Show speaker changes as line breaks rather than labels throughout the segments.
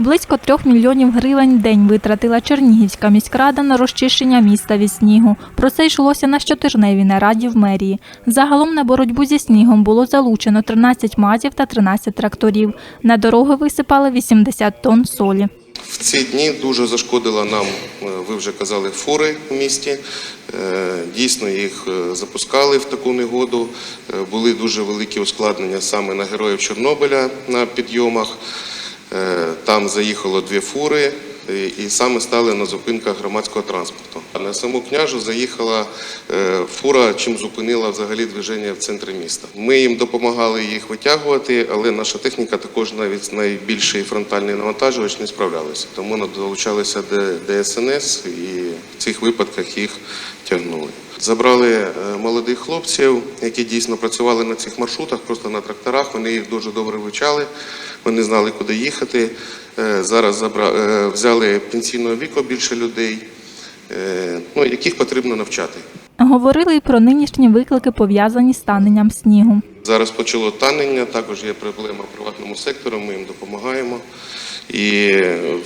Близько трьох мільйонів гривень в день витратила Чернігівська міськрада на розчищення міста від снігу. Про це йшлося на щотижневій нараді в мерії. Загалом на боротьбу зі снігом було залучено 13 мазів та 13 тракторів. На дороги висипали 80 тонн солі.
В ці дні дуже зашкодила нам, е, ви вже казали, фури в місті. Е, Дійсно, їх е, запускали в таку негоду. Були дуже великі ускладнення саме на героїв Чорнобиля на підйомах. Е, Там заїхало дві фури е, і саме стали на зупинках громадського транспорту. На саму княжу заїхала е, фура, чим зупинила взагалі движення в центрі міста. Ми їм допомагали їх витягувати, але наша техніка також навіть найбільший фронтальний навантажувач не справлялася. Тому долучалися ДСНС і в цих випадках їх тягнули. Забрали е, молодих хлопців, які дійсно працювали на цих маршрутах, просто на тракторах. Вони їх дуже добре вивчали, вони знали, куди їхати. Е, Зараз е, взяли пенсійного віку більше людей, ну, яких потрібно навчати.
Говорили й про нинішні виклики, пов'язані з таненням снігу.
Зараз почало танення, також є проблема в приватному секторі, ми їм допомагаємо. І е,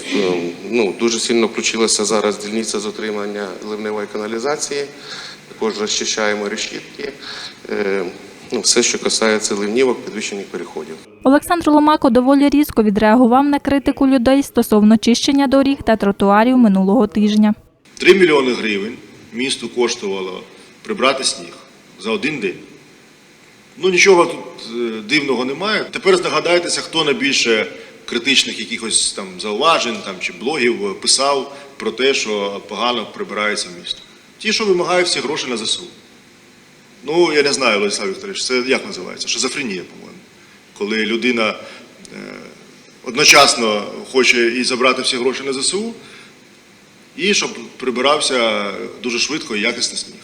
ну, дуже сильно включилася зараз дільниця з отримання ливневої каналізації. Також розчищаємо решітки. Е, Ну, все, що касається ливнівок, підвищених переходів.
Олександр Ломако доволі різко відреагував на критику людей стосовно чищення доріг та тротуарів минулого тижня.
3 мільйони гривень місту коштувало прибрати сніг за один день. Ну нічого тут е, дивного немає. Тепер здогадайтеся, хто найбільше критичних якихось там зауважень там, чи блогів писав про те, що погано прибирається місто. Ті, що вимагають всі гроші на ЗСУ. Ну, я не знаю, Владислав Вікторович, це як називається? Шизофренія, по-моєму. Коли людина е, одночасно хоче і забрати всі гроші на ЗСУ, і щоб прибирався дуже швидко і якісний сніг.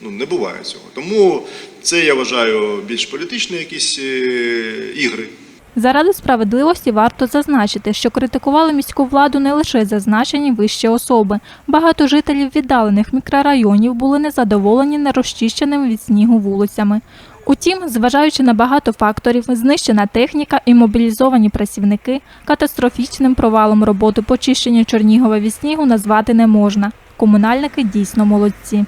Ну, не буває цього. Тому це я вважаю більш політичні якісь е, ігри.
Заради справедливості варто зазначити, що критикували міську владу не лише зазначені вищі особи. Багато жителів віддалених мікрорайонів були незадоволені нерозчищеними від снігу вулицями. Утім, зважаючи на багато факторів, знищена техніка і мобілізовані працівники, катастрофічним провалом роботи по чищенню Чернігова від снігу назвати не можна. Комунальники дійсно молодці.